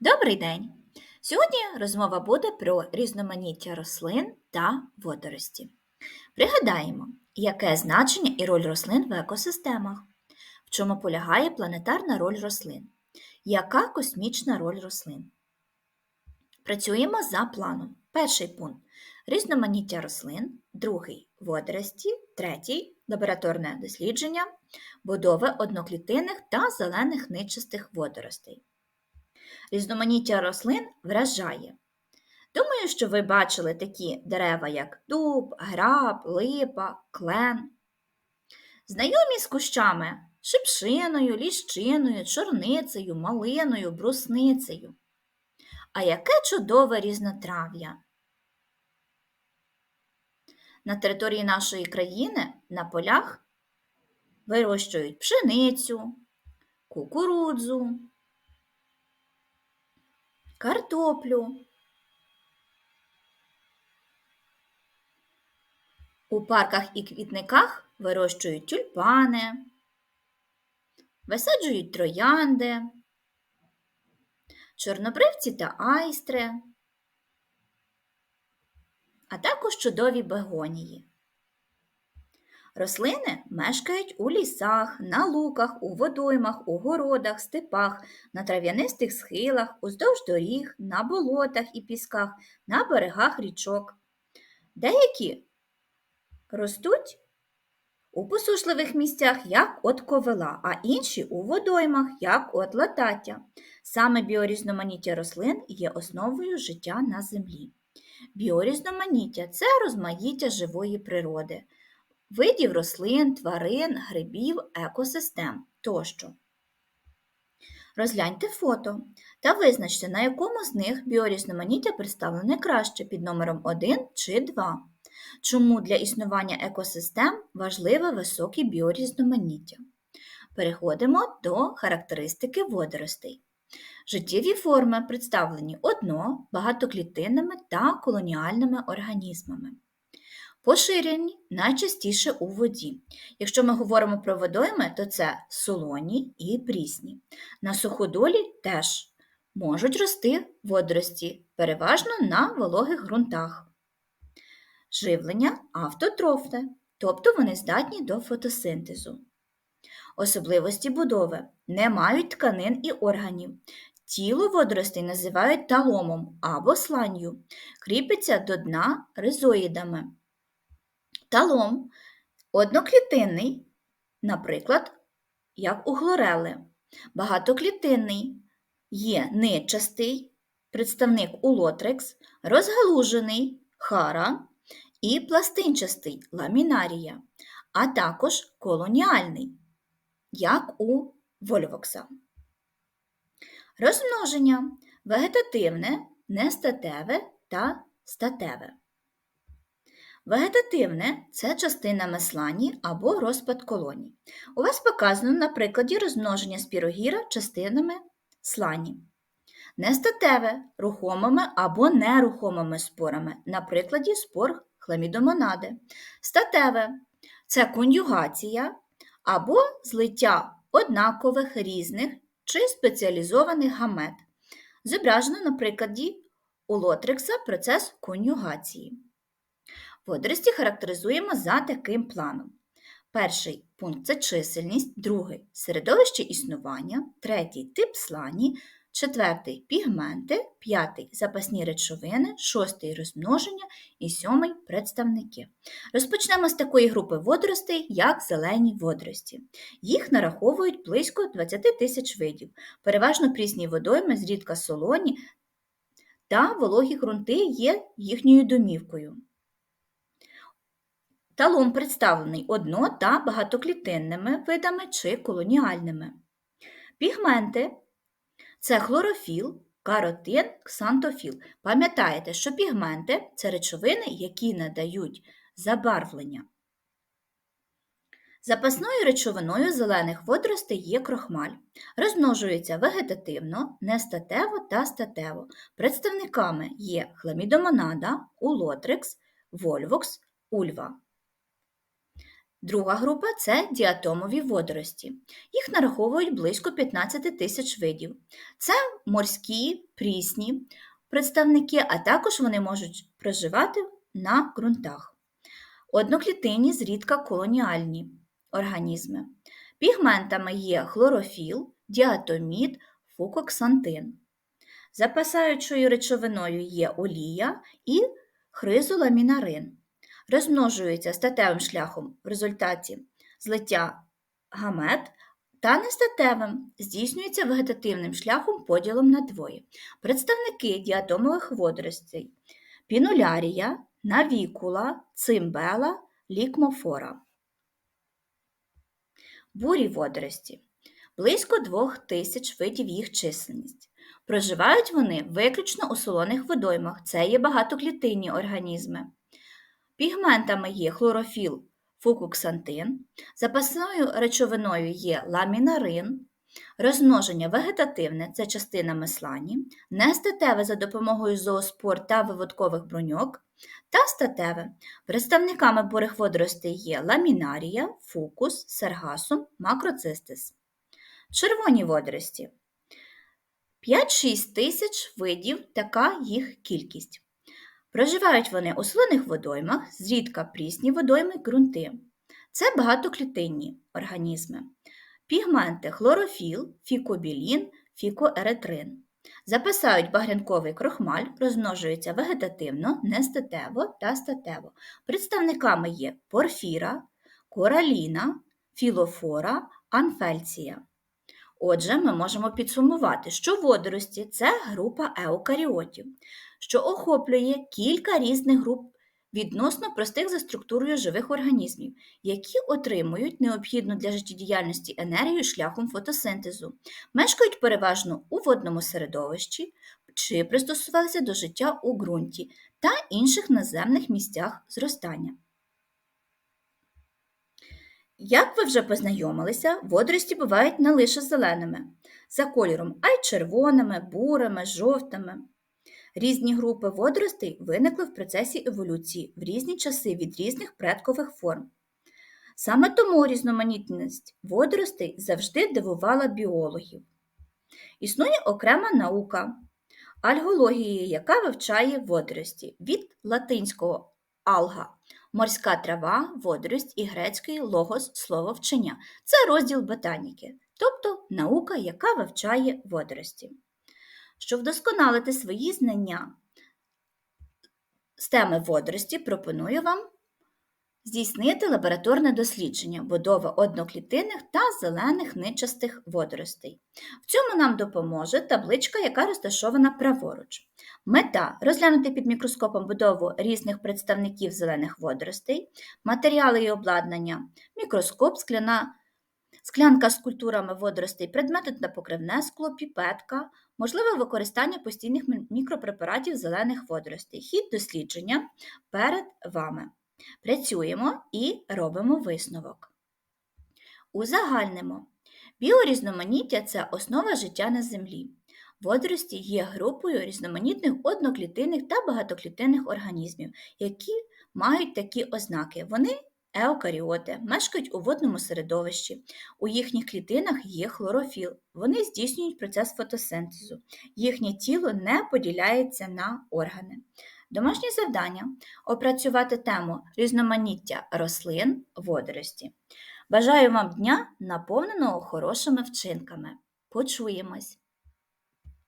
Добрий день! Сьогодні розмова буде про різноманіття рослин та водорості. Пригадаємо, яке значення і роль рослин в екосистемах, в чому полягає планетарна роль рослин, яка космічна роль рослин. Працюємо за планом. Перший пункт різноманіття рослин, другий водорості, третій лабораторне дослідження, будови одноклітинних та зелених ничистих водоростей. Різноманіття рослин вражає. Думаю, що ви бачили такі дерева, як дуб, граб, липа, клен. Знайомі з кущами шипшиною, ліщиною, чорницею, малиною, брусницею. А яке чудове різнотрав'я! На території нашої країни на полях вирощують пшеницю, кукурудзу, картоплю. У парках і квітниках вирощують тюльпани, висаджують троянди, чорнобривці та айстри, а також чудові бегонії. Рослини мешкають у лісах, на луках, у водоймах, у городах, степах, на трав'янистих схилах, уздовж доріг, на болотах і пісках, на берегах річок. Деякі ростуть у посушливих місцях, як от ковила, а інші у водоймах, як от латаття. Саме біорізноманіття рослин є основою життя на землі. Біорізноманіття це розмаїття живої природи видів рослин, тварин, грибів, екосистем тощо. Розгляньте фото та визначте, на якому з них біорізноманіття представлене краще під номером 1 чи 2. Чому для існування екосистем важливе високе біорізноманіття. Переходимо до характеристики водоростей. Життєві форми представлені одно, багатоклітинними та колоніальними організмами. Поширені найчастіше у воді. Якщо ми говоримо про водойми, то це солоні і прісні. На суходолі теж можуть рости водорості, переважно на вологих ґрунтах. Живлення автотрофне, тобто вони здатні до фотосинтезу. Особливості будови не мають тканин і органів. Тіло водоростей називають таломом або сланню, кріпиться до дна ризоїдами. Талом одноклітинний, наприклад, як у хлорели. Багатоклітинний є ничастий, представник улотрекс, розгалужений хара і пластинчастий ламінарія, а також колоніальний, як у вольвокса. Розмноження вегетативне, нестатеве та статеве. Вегетативне це частина меслані або розпад колоній. У вас показано на прикладі розмноження спірогіра частинами слані. Нестатеве рухомими або нерухомими спорами, на прикладі спор хламідомонади. Статеве це конюгація або злиття однакових різних чи спеціалізованих гамет. Зображено на прикладі у лотрикса процес конюгації. Водорості характеризуємо за таким планом. Перший пункт це чисельність, другий середовище існування, третій тип слані, четвертий пігменти, п'ятий запасні речовини, шостий розмноження і сьомий представники. Розпочнемо з такої групи водоростей, як зелені водорості. Їх нараховують близько 20 тисяч видів, переважно прісні водойми, зрідка солоні та вологі ґрунти є їхньою домівкою. Талон представлений одно- та багатоклітинними видами чи колоніальними. Пігменти це хлорофіл, каротин, ксантофіл. Пам'ятаєте, що пігменти це речовини, які надають забарвлення. Запасною речовиною зелених водоростей є крохмаль. Розмножується вегетативно, нестатево та статево. Представниками є хламідомонада, улотрекс, вольвокс, ульва. Друга група це діатомові водорості. Їх нараховують близько 15 тисяч видів. Це морські, прісні представники, а також вони можуть проживати на ґрунтах. Одноклітинні зрідка колоніальні організми. Пігментами є хлорофіл, діатомід, фукоксантин. Запасаючою речовиною є олія і хризоламінарин. Розмножуються статевим шляхом в результаті злиття гамет та нестатевим здійснюється вегетативним шляхом поділом на двоє. Представники діатомових водоростей пінулярія, навікула, цимбела, лікмофора. Бурі водорості. Близько двох тисяч видів їх численність. Проживають вони виключно у солоних водоймах. Це є багатоклітинні організми. Пігментами є хлорофіл, фукоксантин, запасною речовиною є ламінарин, розмноження вегетативне це частина меслані, нестатеве за допомогою зооспор та виводкових броньок, та статеве. Представниками бурих водоростей є ламінарія, фукус, сергасум, макроцистис. Червоні водорості. 5-6 тисяч видів така їх кількість. Проживають вони у солених водоймах, зрідка прісні водойми ґрунти. Це багатоклітинні організми. Пігменти хлорофіл, фікобілін, фікоеретрин. Записають багрянковий крохмаль, розмножуються вегетативно, нестатево та статево. Представниками є порфіра, кораліна, філофора, анфельція. Отже, ми можемо підсумувати, що водорості це група еукаріотів, що охоплює кілька різних груп відносно простих за структурою живих організмів, які отримують необхідну для життєдіяльності енергію шляхом фотосинтезу, мешкають переважно у водному середовищі чи пристосувалися до життя у ґрунті та інших наземних місцях зростання. Як ви вже познайомилися, водорості бувають не лише зеленими, за кольором, а й червоними, бурими, жовтими. Різні групи водоростей виникли в процесі еволюції в різні часи від різних предкових форм. Саме тому різноманітність водоростей завжди дивувала біологів. Існує окрема наука альгології, яка вивчає водорості від латинського алга морська трава, водорость і грецький логос слово вчення. Це розділ ботаніки, тобто наука, яка вивчає водорості. Щоб вдосконалити свої знання з теми водорості, пропоную вам здійснити лабораторне дослідження будови одноклітинних та зелених ничастих водоростей. В цьому нам допоможе табличка, яка розташована праворуч. Мета розглянути під мікроскопом будову різних представників зелених водоростей, матеріали і обладнання, мікроскоп, скляна. Склянка з культурами водоростей, предмети на покривне скло, піпетка, можливе використання постійних мікропрепаратів зелених водоростей, хід дослідження перед вами. Працюємо і робимо висновок. Узагальнимо. Біорізноманіття це основа життя на землі. Водорості є групою різноманітних одноклітинних та багатоклітинних організмів, які мають такі ознаки. Вони еукаріоти, мешкають у водному середовищі. У їхніх клітинах є хлорофіл. Вони здійснюють процес фотосинтезу. Їхнє тіло не поділяється на органи. Домашнє завдання опрацювати тему різноманіття рослин, водорості. Бажаю вам дня, наповненого хорошими вчинками. Почуємось!